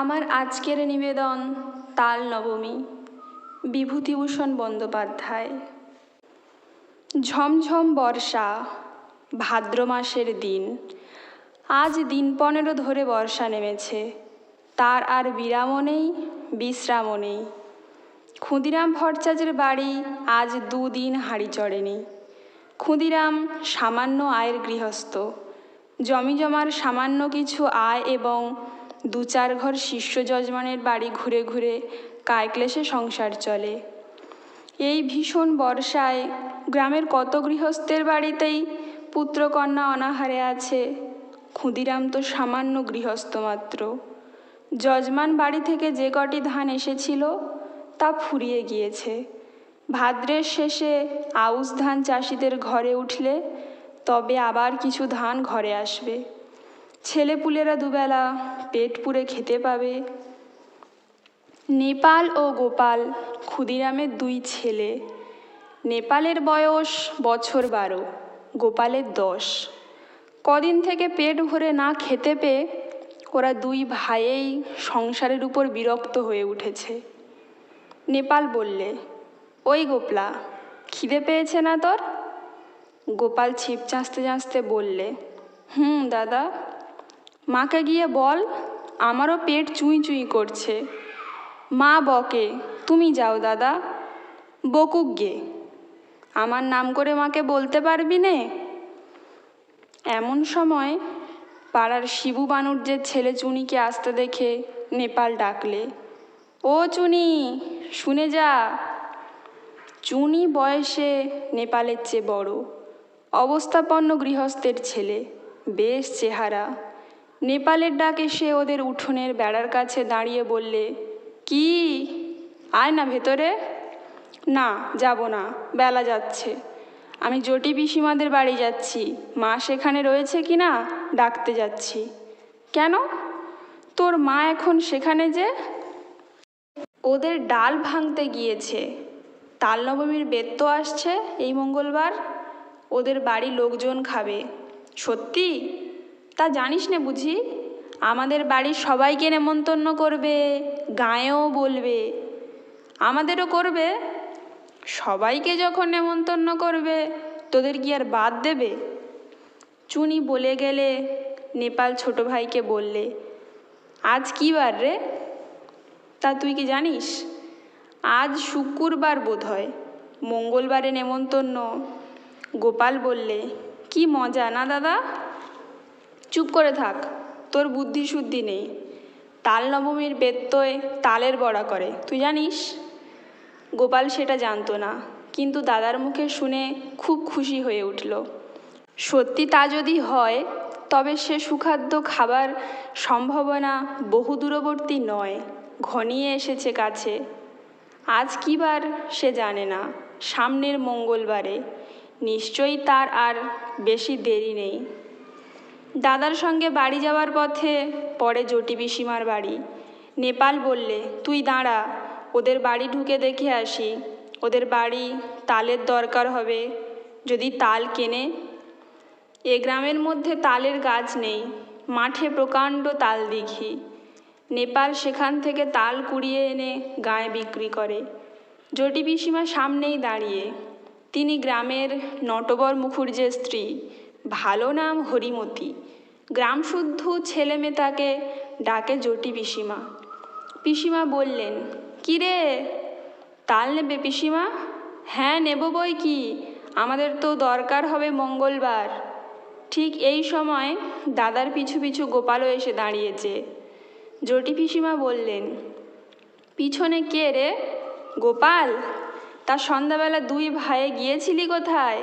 আমার আজকের নিবেদন তাল নবমী। বিভূতিভূষণ বন্দ্যোপাধ্যায়। ঝমঝম বর্ষা, ভাদ্র মাসের দিন। আজ দিন পনেরো ধরে বর্ষা নেমেছে। তার আর বিরামও নেই, বিশ্রামও নেই। ক্ষুদিরাম ভট্টাচার্যের বাড়ি আজ দুদিন হাঁড়ি চড়েনি। ক্ষুদিরাম সামান্য আয়ের গৃহস্থ। জমি জমার সামান্য কিছু আয় এবং দু চার ঘর শিষ্য যজমানের বাড়ি ঘুরে ঘুরে কায়ক্লেশে সংসার চলে। এই ভীষণ বর্ষায় গ্রামের কত গৃহস্থের বাড়িতেই পুত্রকন্যা অনাহারে আছে, ক্ষুদিরাম তো সামান্য গৃহস্থ মাত্র। যজমান বাড়ি থেকে যে কটি ধান এসেছিল তা ফুরিয়ে গিয়েছে। ভাদ্রের শেষে আউশ ধান চাষিদের ঘরে উঠলে তবে আবার কিছু ধান ঘরে আসবে। ছেলেপুলেরা দুবেলা পেট পুড়ে খেতে পাবে। নেপাল ও গোপাল, ক্ষুদিরামের দুই ছেলে। নেপালের বয়স বছর বারো, গোপালের দশ। কদিন থেকে পেট ভরে না খেতে পেয়ে ওরা দুই ভাইয়েই সংসারের উপর বিরক্ত হয়ে উঠেছে। নেপাল বললে, ওই গোপলা, খিদে পেয়েছে না তোর? গোপাল ছিপ চাঁচতে চাঁচতে বললে, হুম, দাদা। মাকে গিয়ে বল, আমারও পেট চুঁই চুঁই করছে। মা বকে, তুমি যাও দাদা, বকুক গে। আমার নাম করে মাকে বলতে পারবি নে? এমন সময় পাড়ার শিবু বানুর যে ছেলে চুনিকে আসতে দেখে নেপাল ডাকলে, ও চুনি, শুনে যা। চুনি বয়সে নেপালের চেয়ে বড়, অবস্থাপন্ন গৃহস্থের ছেলে, বেশ চেহারা। নেপালের ডাকে সে ওদের উঠোনের বেড়ার কাছে দাঁড়িয়ে বললে, কি? আয় না ভেতরে? না, যাব না, বেলা যাচ্ছে। আমি জটি পিসিমাদের বাড়ি যাচ্ছি। মা সেখানে রয়েছে কি না, ডাকতে যাচ্ছি। কেন? তোর মা এখন সেখানে যে? ওদের ডাল ভাঙতে গিয়েছে। তাল নবমীর বেদ তো আসছে এই মঙ্গলবার। ওদের বাড়ি লোকজন খাবে। সত্যি? তা জানিস না বুঝি? আমাদের বাড়ির সবাইকে নেমন্তন্ন করবে, গাঁয়েও বলবে। আমাদেরও করবে। সবাইকে যখন নেমন্তন্ন করবে, তোদের কি আর বাদ দেবে? চুনি বলে গেলে নেপাল ছোট ভাইকে বললে, আজ কী বার রে? তা তুই কি জানিস? আজ শুক্রবার বোধ হয় মঙ্গলবারে নেমন্তন্ন। গোপাল বললে, কি মজা না দাদা? চুপ করে থাক, তোর বুদ্ধি শুদ্ধি নেই। তাল নবমীর বেত্তয় তালের বড়া করে, তুই জানিস? গোপাল সেটা জানতো না, কিন্তু দাদার মুখে শুনে খুব খুশি হয়ে উঠল। সত্যি তা যদি হয়, তবে সে সুখাদ্য খাবার সম্ভাবনা বহু দূরবর্তী নয়, ঘনিয়ে এসেছে কাছে। আজ কী বার সে জানে না, সামনের মঙ্গলবারে। নিশ্চয়ই তার আর বেশি দেরি নেই। দাদার সঙ্গে বাড়ি যাওয়ার পথে পরে জটি পিসিমার বাড়ি। নেপাল বললে, তুই দাঁড়া, ওদের বাড়ি ঢুকে দেখে আসি। ওদের বাড়ি তালের দরকার হবে। যদি তাল কেনে? এ গ্রামের মধ্যে তালের গাছ নেই। মাঠে প্রকাণ্ড তাল দিঘি নেপাল সেখান থেকে তাল কুড়িয়ে এনে গায়ে বিক্রি করে। জটি পিসিমা সামনেই দাঁড়িয়ে। তিনি গ্রামের নটবর মুখুর্জের স্ত্রী ভালো নাম হরিমতি। গ্রামশুদ্ধ ছেলে মেয়ে তাকে ডাকে জটি পিসিমা। পিসিমা বললেন কি রে তাল নেবে পিসিমা? হ্যাঁ নেব বই কি, আমাদের তো দরকার হবে মঙ্গলবার। ঠিক এই সময় দাদার পিছু পিছু গোপালও এসে দাঁড়িয়েছে। জটি পিসিমা বললেন, পিছনে কে রে? গোপাল? তা সন্ধ্যাবেলা দুই ভাইয়ে গিয়েছিলি কোথায়?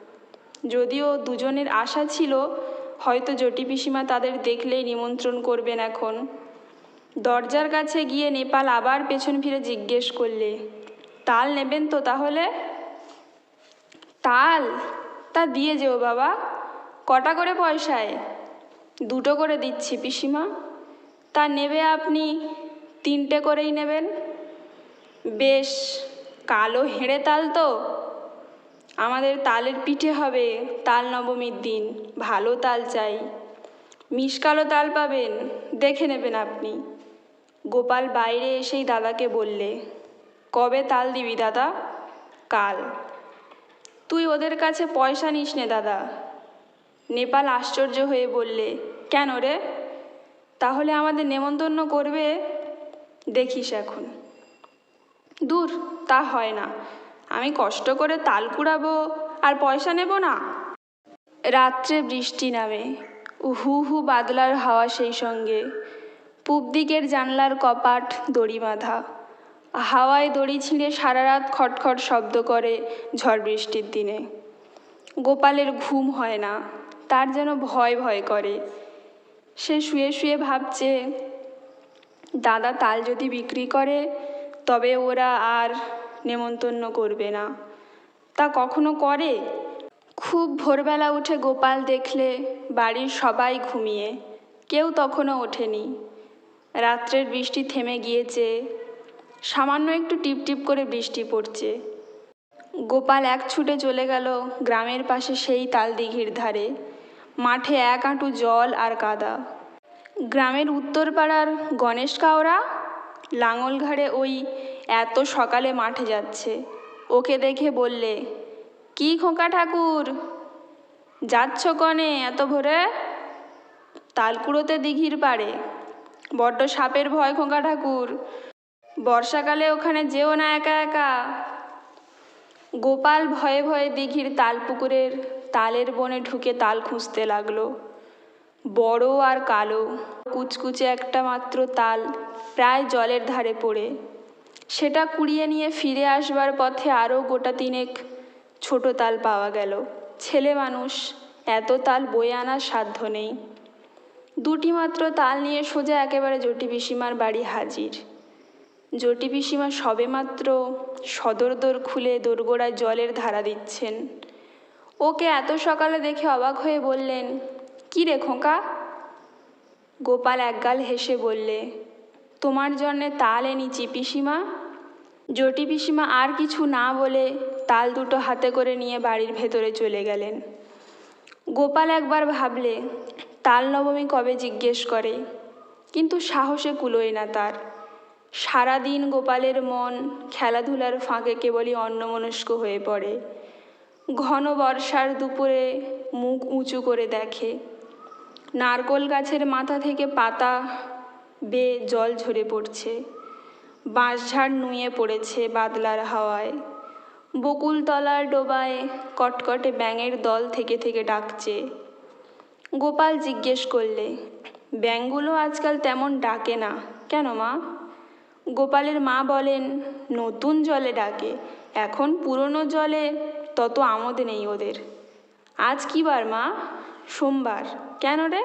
যদিও দুজনের আশা ছিল, হয়তো জটি পিসিমা তাদের দেখলেই নিমন্ত্রণ করবেন এখন। দরজার কাছে গিয়ে নেপাল আবার পেছন ফিরে জিজ্ঞেস করলে, তাল নেবেন তো তাহলে? তাল? তা দিয়ে যেও বাবা। কটা করে পয়সায়? দুটো করে দিচ্ছি পিসিমা। তা নেবে আপনি, তিনটে করেই নেবেন। বেশ, কালো হেঁড়ে তাল তো। আমাদের তালের পিঠে হবে তাল নবমীর দিন, ভালো তাল চাই। মিষ্কালো তাল পাবেন, দেখে নেবেন আপনি। গোপাল বাইরে এসেই দাদাকে বললে, কবে তাল দিবি দাদা? কাল। তুই ওদের কাছে পয়সা নিস নে দাদা। নেপাল আশ্চর্য হয়ে বললে, কেন রে? তাহলে আমাদের নেমন্তন্ন করবে, দেখিস এখন। দূর, তা হয় না। আমি কষ্ট করে তাল কুড়াবো আর পয়সা নেব না। রাত্রে বৃষ্টি নামে। হু হু বাদলার হাওয়া সেই সঙ্গে। পূব দিকের জানলার কপাট দড়ি বাঁধা। হাওয়ায় দড়ি ছিঁড়ে সারা রাত খটখট শব্দ করে ঝড় বৃষ্টির দিনে। গোপালের ঘুম হয় না, তার যেন ভয় ভয় করে। সে শুয়ে শুয়ে ভাবছে, দাদা তাল যদি বিক্রি করে, তবে ওরা আর নেমন্তন্ন করবে না। তা কখনো করে? খুব ভোরবেলা উঠে গোপাল দেখলে বাড়ির সবাই ঘুমিয়ে, কেউ তখনও ওঠেনি। রাত্রের বৃষ্টি থেমে গিয়েছে, সামান্য একটু টিপ টিপ করে বৃষ্টি পড়ছে। গোপাল এক ছুটে চলে গেল গ্রামের পাশে সেই তাল দিঘির ধারে। মাঠে এক হাঁটু জল আর কাদা গ্রামের উত্তর পাড়ার গণেশ কাওরা লাঙল ঘাড়ে ওই এত সকালে মাঠে যাচ্ছে। ওকে দেখে বললে, কি খোঁকা ঠাকুর? যাচ্ছ কনে এত ভোরে? তালকুড়োতে দিঘির পাড়ে। বড্ড সাপের ভয় খোঁকা ঠাকুর। বর্ষাকালে ওখানে যেও না একা একা। গোপাল ভয়ে ভয়ে দিঘির তাল পুকুরের তালের বনে ঢুকে তাল খুঁজতে লাগল। বড় আর কালো, কুচকুচে একটা মাত্র তাল প্রায় জলের ধারে পড়ে। সেটা কুড়িয়ে নিয়ে ফিরে আসবার পথে আরও গোটা তিনেক ছোট তাল পাওয়া গেল। ছেলে মানুষ, এত তাল বয়ে আনার সাধ্য নেই। দুটি মাত্র তাল নিয়ে সোজা একেবারে জটি পিসিমার বাড়ি হাজির। জটি পিসিমা সবেমাত্র সদর দোর খুলে দোরগোড়ায় জলের ধারা দিচ্ছেন। ওকে এত সকালে দেখে অবাক হয়ে বললেন, কি রে খোঁকা? গোপাল একগাল হেসে বললে, তোমার জন্যে তাল এনেছি পিসিমা। জটি পিসিমা আর কিছু না বলে তাল দুটো হাতে করে নিয়ে বাড়ির ভেতরে চলে গেলেন। গোপাল একবার ভাবলে, তাল নবমী কবে জিজ্ঞেস করে? কিন্তু সাহসে কুলোয় না তার। সারাদিন গোপালের মন খেলাধুলার ফাঁকে কেবলই অন্যমনস্ক হয়ে পড়ে। ঘন বর্ষার দুপুরে মুখ উঁচু করে দেখে। নারকোল গাছের মাথা থেকে পাতা বেয়ে জল ঝরে পড়ছে। বাঁশঝাড় নুয়ে পড়েছে বাদলার হাওয়ায়। বকুলতলার ডোবায় কটকটে ব্যাঙের দল থেকে থেকে ডাকছে। গোপাল জিজ্ঞেস করলে, ব্যাঙগুলো আজকাল তেমন ডাকে না, কেন মা? গোপালের মা বলেন, নতুন জলে ডাকে, এখন পুরনো জলে তত আমোদ নেই ওদের। আজ কি বার মা? সোমবার। কেন রে?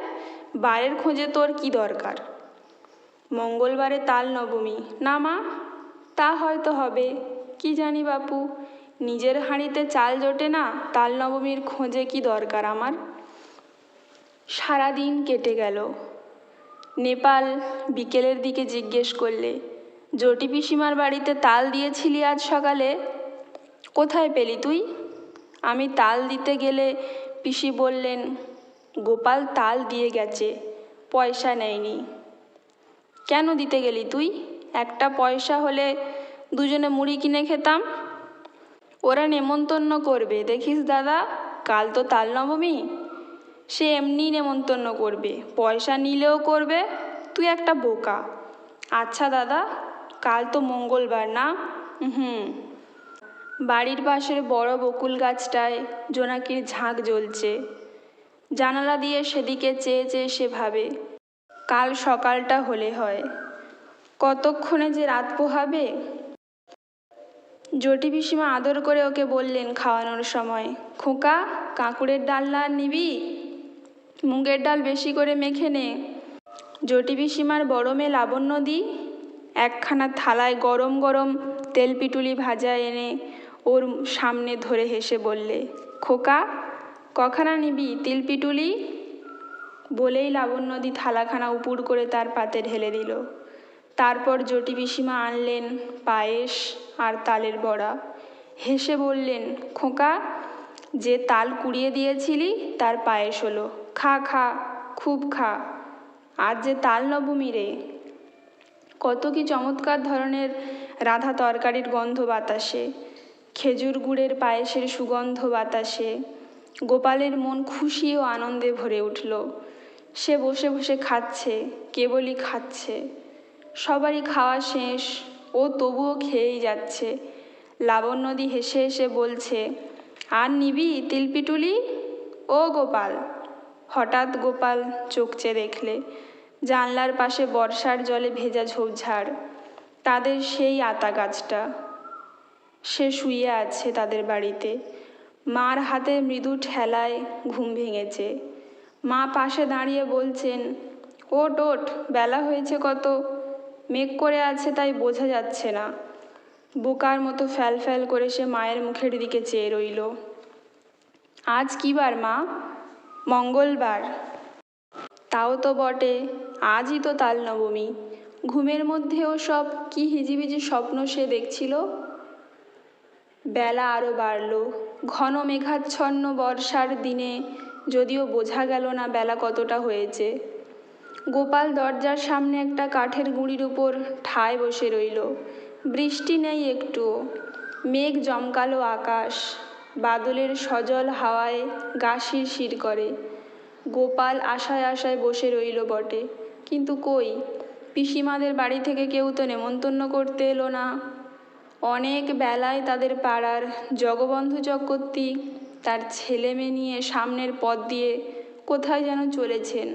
বারের খোঁজে তোর কি দরকার? মঙ্গলবারে তাল নবমী। না মা, তা হয়তো হবে। কি জানি বাপু, নিজের হাঁড়িতে চাল জোটে না, তাল নবমীর খোঁজে কি দরকার আমার? সারাদিন কেটে গেল। নেপাল বিকেলের দিকে জিজ্ঞেস করলে, জটি পিসিমার বাড়িতে তাল দিয়েছিলি আজ সকালে? কোথায় পেলি তুই? আমি তাল দিতে গেলে পিসি বললেন, গোপাল তাল দিয়ে গেছে, পয়সা নেয়নি। কেন দিতে গেলি তুই? একটা পয়সা হলে দুজনে মুড়ি কিনে খেতাম। ওরা নেমন্তন্ন করবে। দেখিস দাদা, কাল তো তাল নবমী। সে এমনি নেমন্তন্ন করবে। পয়সা নিলেও করবে। তুই একটা বোকা। আচ্ছা দাদা, কাল তো মঙ্গলবার না? হুম বাড়ির পাশের বড় বকুল গাছটায় জোনাকির ঝাঁক জ্বলছে। জানালা দিয়ে সেদিকে চেয়ে চেয়ে সে ভাবে কাল সকালটা হলে হয়। কতক্ষণে যে রাত পোহাবে? জটি পিসিমা আদর করে ওকে বললেন খাওয়ানোর সময়, খোকা, কাঁকুড়ের ডাল না নিবি? মুগের ডাল বেশি করে মেখে নে। জটি পিসিমার বড় মেয়ে লাবণ্যদি একখানা থালায় গরম গরম তেল পিটুলি ভাজা এনে ওর সামনে ধরে হেসে বললে, খোকা, কখানা নিবি তিল পিটুলি? বলেই লাবণ্যদি থালাখানা উপুড় করে তার পাতে ঢেলে দিল। তারপর জটি পিসিমা আনলেন পায়েস আর তালের বড়া। হেসে বললেন, খোকা, যে তাল কুড়িয়ে দিয়েছিলি, তার পায়েস হলো। খা খা, খুব খা। আজ যে তাল নবমী রে। কত কি চমৎকার ধরনের রাধা তরকারির গন্ধ বাতাসে। খেজুর গুড়ের পায়েসের সুগন্ধ বাতাসে। গোপালের মন খুশি ও আনন্দে ভরে উঠল। সে বসে বসে খাচ্ছে, কেবলই খাচ্ছে। সবারই খাওয়া শেষ, ও তবুও খেয়েই যাচ্ছে। লাবণ্যদি হেসে হেসে বলছে, আর নিবি তিলপিটুলি? ও গোপাল। হঠাৎ গোপাল চোখচে দেখলে, জানলার পাশে বর্ষার জলে ভেজা ঝোপঝাড়, তাদের সেই আতা গাছটা। সে শুয়ে আছে তাদের বাড়িতে। মার হাতে মৃদু ঠেলায় ঘুম ভেঙেছে। মা পাশে দাঁড়িয়ে বলছেন ওট ওঠ, বেলা হয়েছে কত। মেঘ করে আছে তাই বোঝা যাচ্ছে না। বোকার মতো ফ্যাল ফ্যাল করে সে মায়ের মুখের দিকে চেয়ে রইল। আজ কী বার, মা? মঙ্গলবার? তাও তো বটে, আজই তো তাল নবমী ঘুমের মধ্যেও সব কি হিজিবিজি স্বপ্ন সে দেখছিল? বেলা আরও বাড়ল। ঘন মেঘাচ্ছন্ন বর্ষার দিনে যদিও বোঝা গেল না বেলা কতটা হয়েছে। গোপাল দরজার সামনে একটা কাঠের গুঁড়ির উপর ঠায় বসে রইল। বৃষ্টি নেই একটুও। মেঘ জমকালো আকাশ। বাদলের সজল হাওয়ায় গা শিরশির করে। গোপাল আশায় আশায় বসে রইল বটে। কিন্তু কই? পিসিমাদের বাড়ি থেকে কেউ তো নেমন্তন্ন করতে এলো না। অনেক বেলায় তাদের পাড়ার জগবন্ধু চক্রবর্তী তার ছেলে মেয়ে নিয়ে সামনের পথ দিয়ে কোথায় যেন চলেছেন।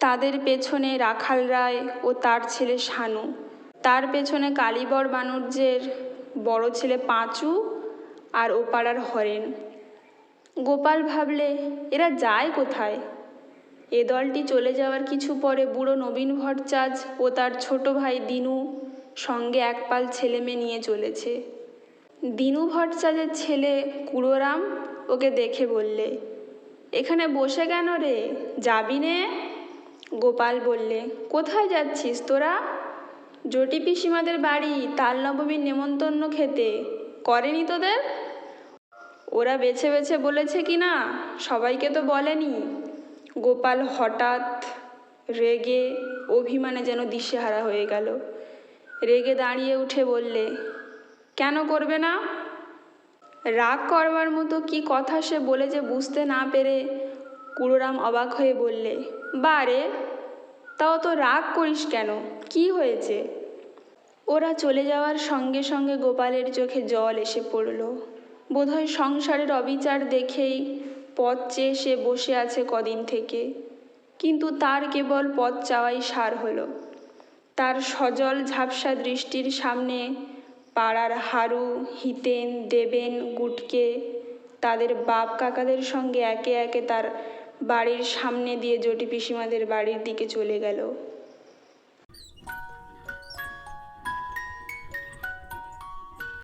তাদের পেছনে রাখাল রায় ও তার ছেলে শানু। তার পেছনে কালীবর বাণুর্যের বড় ছেলে পাঁচু আর ও পাড়ার হরেন। গোপাল ভাবলে, এরা যায় কোথায়? এ দলটি চলে যাওয়ার কিছু পরে বুড়ো নবীন ভট্টাচার্য ও তার ছোট ভাই দিনু সঙ্গে একপাল ছেলে মেয়ে নিয়ে চলেছে। দিনু ভট্টাচার্যের ছেলে কুড়োরাম ওকে দেখে বললে, এখানে বসে কেন রে? যাবি নে? গোপাল বললে, কোথায় যাচ্ছিস তোরা? জটি পিসিমাদের বাড়ি, তাল নবমীর নেমন্তন্ন খেতে। করেনি তোদের? ওরা বেছে বেছে বলেছে কি না, সবাইকে তো বলেনি। গোপাল হঠাৎ রেগে অভিমানে যেন দিশেহারা হয়ে গেল। রেগে দাঁড়িয়ে উঠে বললে, কেন করবে না? রাগ করবার মতো কি কথা সে বলে যে বুঝতে না পেরে কুড়োরাম অবাক হয়ে বললে বারে তাও তো রাগ করিস কেন? কি হয়েছে? ওরা চলে যাওয়ার সঙ্গে সঙ্গে গোপালের চোখে জল এসে পড়ল। বোধহয় সংসারের অবিচার দেখেই পথ চেয়ে সে বসে আছে কদিন থেকে। কিন্তু তার কেবল পথ চাওয়াই সার হলো। তার সজল ঝাপসা দৃষ্টির সামনে পাড়ার হারু হিতেন, দেবেন, গুটকে, তাদের বাপ কাকাদের সঙ্গে একে একে তার বাড়ির সামনে দিয়ে জটি পিসিমাদের বাড়ির দিকে চলে গেল।